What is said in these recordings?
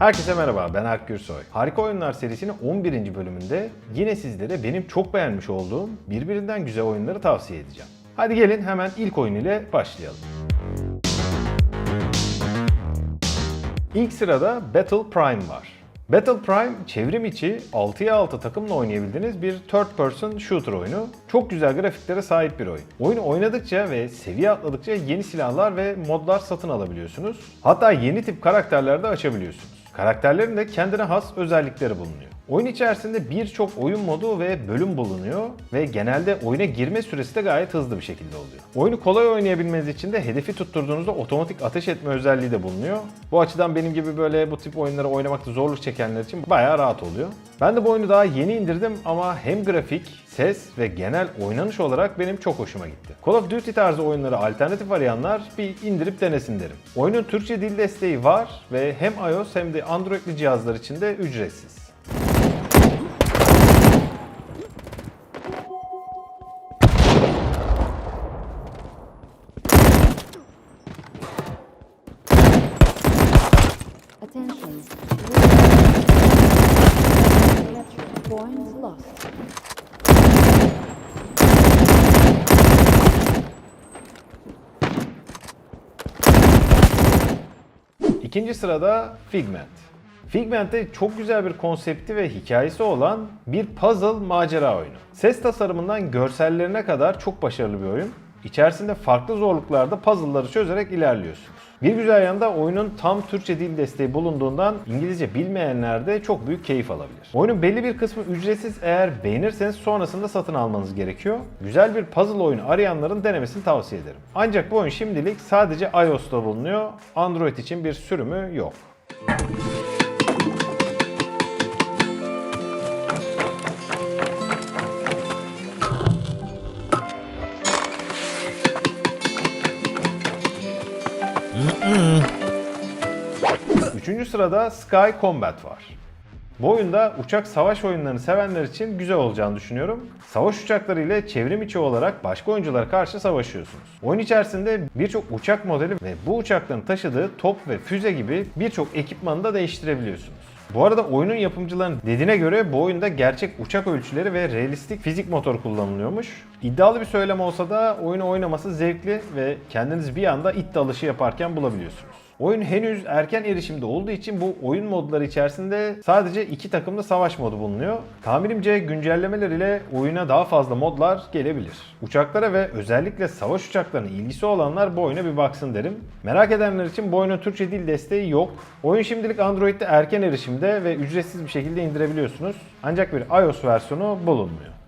Herkese merhaba, ben Alp Gürsoy. Harika Oyunlar serisinin 11. bölümünde yine sizlere benim çok beğenmiş olduğum birbirinden güzel oyunları tavsiye edeceğim. Hadi gelin hemen ilk oyun ile başlayalım. İlk sırada Battle Prime var. Battle Prime çevrim içi 6'ya 6 takımla oynayabildiğiniz bir third person shooter oyunu. Çok güzel grafiklere sahip bir oyun. Oyunu oynadıkça ve seviye atladıkça yeni silahlar ve modlar satın alabiliyorsunuz. Hatta yeni tip karakterler de açabiliyorsunuz. Karakterlerin de kendine has özellikleri bulunuyor. Oyun içerisinde birçok oyun modu ve bölüm bulunuyor ve genelde oyuna girme süresi de gayet hızlı bir şekilde oluyor. Oyunu kolay oynayabilmeniz için de hedefi tutturduğunuzda otomatik ateş etme özelliği de bulunuyor. Bu açıdan benim gibi böyle bu tip oyunları oynamakta zorluk çekenler için bayağı rahat oluyor. Ben de bu oyunu daha yeni indirdim ama hem grafik, ses ve genel oynanış olarak benim çok hoşuma gitti. Call of Duty tarzı oyunları alternatif arayanlar bir indirip denesin derim. Oyunun Türkçe dil desteği var ve hem iOS hem de Android'li cihazlar için de ücretsiz. İkinci sırada Figment. Figment'te çok güzel bir konsepti ve hikayesi olan bir puzzle macera oyunu. Ses tasarımından görsellerine kadar çok başarılı bir oyun. İçerisinde farklı zorluklarda puzzle'ları çözerek ilerliyorsunuz. Bir güzel yanında oyunun tam Türkçe dil desteği bulunduğundan İngilizce bilmeyenler de çok büyük keyif alabilir. Oyunun belli bir kısmı ücretsiz eğer beğenirseniz sonrasında satın almanız gerekiyor. Güzel bir puzzle oyunu arayanların denemesini tavsiye ederim. Ancak bu oyun şimdilik sadece iOS'ta bulunuyor. Android için bir sürümü yok. Üçüncü sırada Sky Combat var. Bu oyunda uçak savaş oyunlarını sevenler için güzel olacağını düşünüyorum. Savaş uçakları ile çevrim içi olarak başka oyunculara karşı savaşıyorsunuz. Oyun içerisinde birçok uçak modeli ve bu uçakların taşıdığı top ve füze gibi birçok ekipmanı da değiştirebiliyorsunuz. Bu arada oyunun yapımcılarının dediğine göre bu oyunda gerçek uçak ölçüleri ve realistik fizik motor kullanılıyormuş. İddialı bir söylem olsa da oyunu oynaması zevkli ve kendiniz bir anda it dalışı yaparken bulabiliyorsunuz. Oyun henüz erken erişimde olduğu için bu oyun modları içerisinde sadece iki takımda savaş modu bulunuyor. Tahminimce güncellemeler ile oyuna daha fazla modlar gelebilir. Uçaklara ve özellikle savaş uçaklarına ilgisi olanlar bu oyuna bir baksın derim. Merak edenler için bu oyunun Türkçe dil desteği yok. Oyun şimdilik Android'de erken erişimde ve ücretsiz bir şekilde indirebiliyorsunuz. Ancak bir iOS versiyonu bulunmuyor.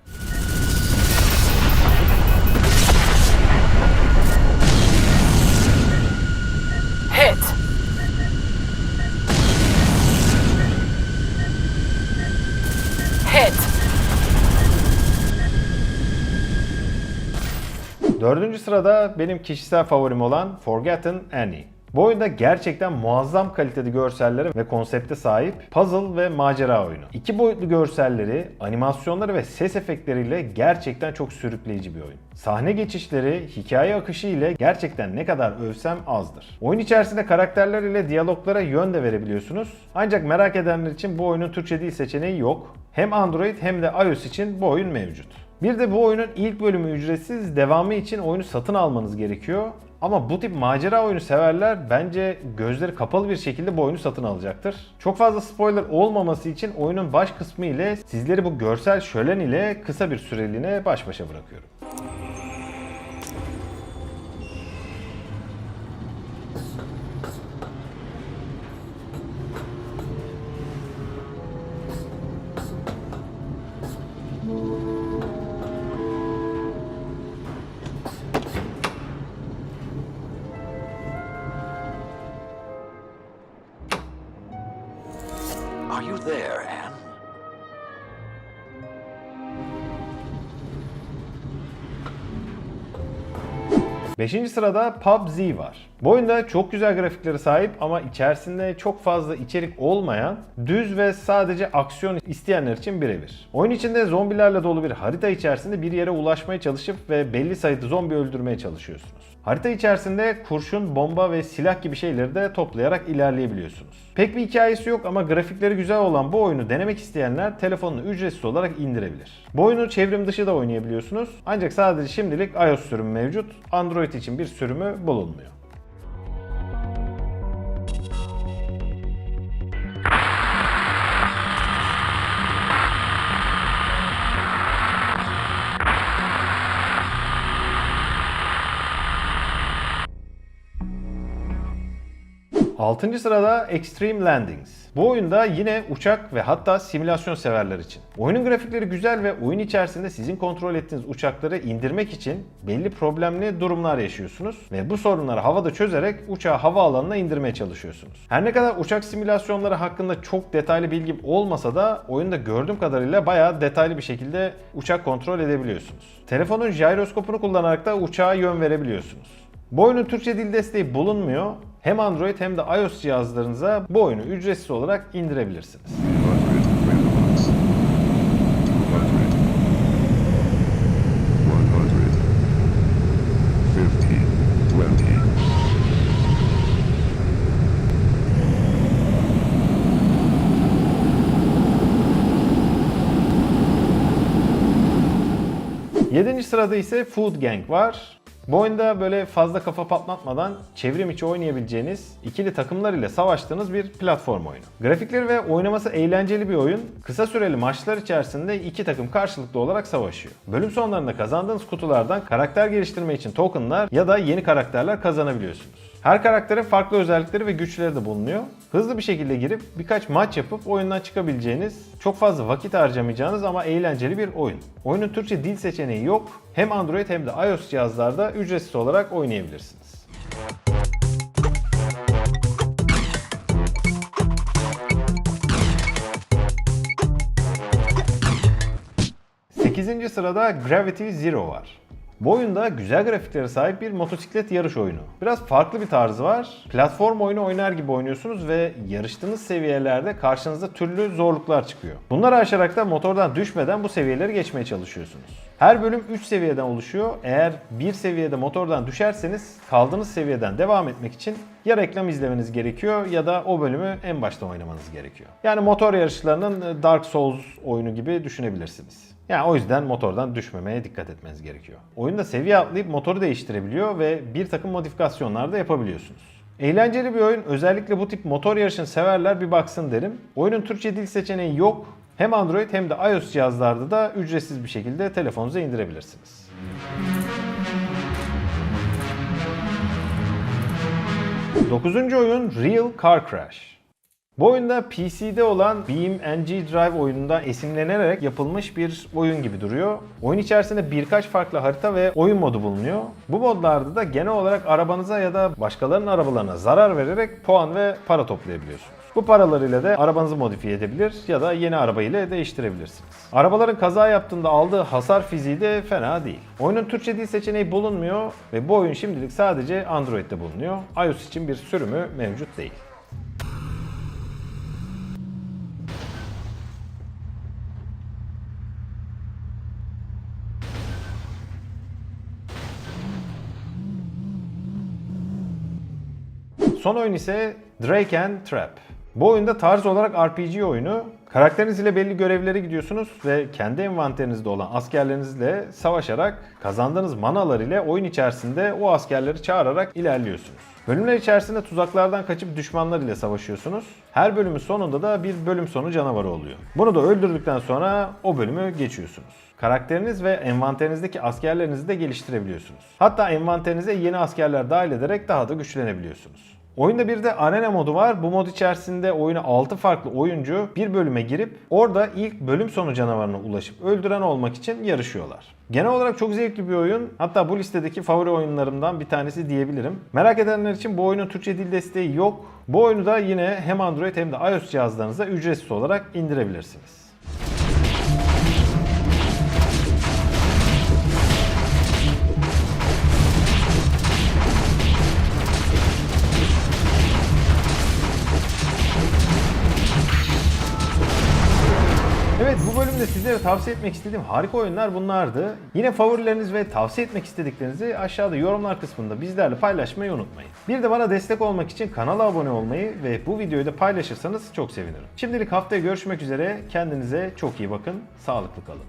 Dördüncü sırada benim kişisel favorim olan Forgotten Annie. Bu oyunda gerçekten muazzam kalitede görsellere ve konsepte sahip puzzle ve macera oyunu. İki boyutlu görselleri, animasyonları ve ses efektleriyle gerçekten çok sürükleyici bir oyun. Sahne geçişleri, hikaye akışı ile gerçekten ne kadar övsem azdır. Oyun içerisinde karakterler ile diyaloglara yön de verebiliyorsunuz. Ancak merak edenler için bu oyunun Türkçe dil seçeneği yok. Hem Android hem de iOS için bu oyun mevcut. Bir de bu oyunun ilk bölümü ücretsiz, devamı için oyunu satın almanız gerekiyor. Ama bu tip macera oyunu severler bence gözleri kapalı bir şekilde bu oyunu satın alacaktır. Çok fazla spoiler olmaması için oyunun baş kısmı ile sizleri bu görsel şölen ile kısa bir süreliğine baş başa bırakıyorum. Are you there, Anne? Beşinci sırada PUBG var. Bu oyunda çok güzel grafikleri sahip ama içerisinde çok fazla içerik olmayan, düz ve sadece aksiyon isteyenler için birebir. Oyun içinde zombilerle dolu bir harita içerisinde bir yere ulaşmaya çalışıp ve belli sayıda zombi öldürmeye çalışıyorsunuz. Harita içerisinde kurşun, bomba ve silah gibi şeyleri de toplayarak ilerleyebiliyorsunuz. Pek bir hikayesi yok ama grafikleri güzel olan bu oyunu denemek isteyenler telefonunu ücretsiz olarak indirebilir. Bu oyunu çevrim dışı da oynayabiliyorsunuz. Ancak sadece şimdilik iOS sürümü mevcut. Android için bir sürümü bulunmuyor. Altıncı sırada Extreme Landings. Bu oyunda yine uçak ve hatta simülasyon severler için. Oyunun grafikleri güzel ve oyun içerisinde sizin kontrol ettiğiniz uçakları indirmek için belli problemli durumlar yaşıyorsunuz ve bu sorunları havada çözerek uçağı havaalanına indirmeye çalışıyorsunuz. Her ne kadar uçak simülasyonları hakkında çok detaylı bilgim olmasa da oyunda gördüğüm kadarıyla bayağı detaylı bir şekilde uçak kontrol edebiliyorsunuz. Telefonun gyroskopunu kullanarak da uçağa yön verebiliyorsunuz. Bu oyunun Türkçe dil desteği bulunmuyor. Hem Android hem de iOS cihazlarınıza bu oyunu ücretsiz olarak indirebilirsiniz. Yedinci sırada ise Food Gang var. Bu oyunda böyle fazla kafa patlatmadan çevrim içi oynayabileceğiniz ikili takımlar ile savaştığınız bir platform oyunu. Grafikleri ve oynaması eğlenceli bir oyun. Kısa süreli maçlar içerisinde iki takım karşılıklı olarak savaşıyor. Bölüm sonlarında kazandığınız kutulardan karakter geliştirme için tokenlar ya da yeni karakterler kazanabiliyorsunuz. Her karakterin farklı özellikleri ve güçleri de bulunuyor. Hızlı bir şekilde girip birkaç maç yapıp oyundan çıkabileceğiniz, çok fazla vakit harcamayacağınız ama eğlenceli bir oyun. Oyunun Türkçe dil seçeneği yok. Hem Android hem de iOS cihazlarda ücretsiz olarak oynayabilirsiniz. 8. sırada Gravity Zero var. Bu oyunda güzel grafiklere sahip bir motosiklet yarış oyunu. Biraz farklı bir tarzı var. Platform oyunu oynar gibi oynuyorsunuz ve yarıştığınız seviyelerde karşınıza türlü zorluklar çıkıyor. Bunları aşarak da motordan düşmeden bu seviyeleri geçmeye çalışıyorsunuz. Her bölüm 3 seviyeden oluşuyor. Eğer bir seviyede motordan düşerseniz kaldığınız seviyeden devam etmek için ya reklam izlemeniz gerekiyor ya da o bölümü en baştan oynamanız gerekiyor. Yani motor yarışlarının Dark Souls oyunu gibi düşünebilirsiniz. Yani o yüzden motordan düşmemeye dikkat etmeniz gerekiyor. Oyunda seviye atlayıp motoru değiştirebiliyor ve bir takım modifikasyonlar da yapabiliyorsunuz. Eğlenceli bir oyun. Özellikle bu tip motor yarışını severler bir baksın derim. Oyunun Türkçe dil seçeneği yok. Hem Android hem de iOS cihazlarda da ücretsiz bir şekilde telefonunuza indirebilirsiniz. Dokuzuncu oyun Real Car Crash. Bu oyunda PC'de olan Beam NG Drive oyunundan esinlenerek yapılmış bir oyun gibi duruyor. Oyun içerisinde birkaç farklı harita ve oyun modu bulunuyor. Bu modlarda da genel olarak arabanıza ya da başkalarının arabalarına zarar vererek puan ve para toplayabiliyorsunuz. Bu paralarıyla da arabanızı modifiye edebilir ya da yeni araba ile değiştirebilirsiniz. Arabaların kaza yaptığında aldığı hasar fiziği de fena değil. Oyunun Türkçe dil seçeneği bulunmuyor ve bu oyun şimdilik sadece Android'de bulunuyor. iOS için bir sürümü mevcut değil. Son oyun ise Drake and Trap. Bu oyunda tarz olarak RPG oyunu. Karakteriniz ile belli görevlere gidiyorsunuz ve kendi envanterinizde olan askerlerinizle savaşarak kazandığınız manalar ile oyun içerisinde o askerleri çağırarak ilerliyorsunuz. Bölümler içerisinde tuzaklardan kaçıp düşmanlar ile savaşıyorsunuz. Her bölümün sonunda da bir bölüm sonu canavarı oluyor. Bunu da öldürdükten sonra o bölümü geçiyorsunuz. Karakteriniz ve envanterinizdeki askerlerinizi de geliştirebiliyorsunuz. Hatta envanterinize yeni askerler dahil ederek daha da güçlenebiliyorsunuz. Oyunda bir de arena modu var. Bu mod içerisinde oyuna 6 farklı oyuncu bir bölüme girip orada ilk bölüm sonu canavarına ulaşıp öldüren olmak için yarışıyorlar. Genel olarak çok zevkli bir oyun. Hatta bu listedeki favori oyunlarımdan bir tanesi diyebilirim. Merak edenler için bu oyunun Türkçe dil desteği yok. Bu oyunu da yine hem Android hem de iOS cihazlarınıza ücretsiz olarak indirebilirsiniz. De sizlere tavsiye etmek istediğim harika oyunlar bunlardı. Yine favorileriniz ve tavsiye etmek istediklerinizi aşağıda yorumlar kısmında bizlerle paylaşmayı unutmayın. Bir de bana destek olmak için kanala abone olmayı ve bu videoyu da paylaşırsanız çok sevinirim. Şimdilik haftaya görüşmek üzere. Kendinize çok iyi bakın. Sağlıklı kalın.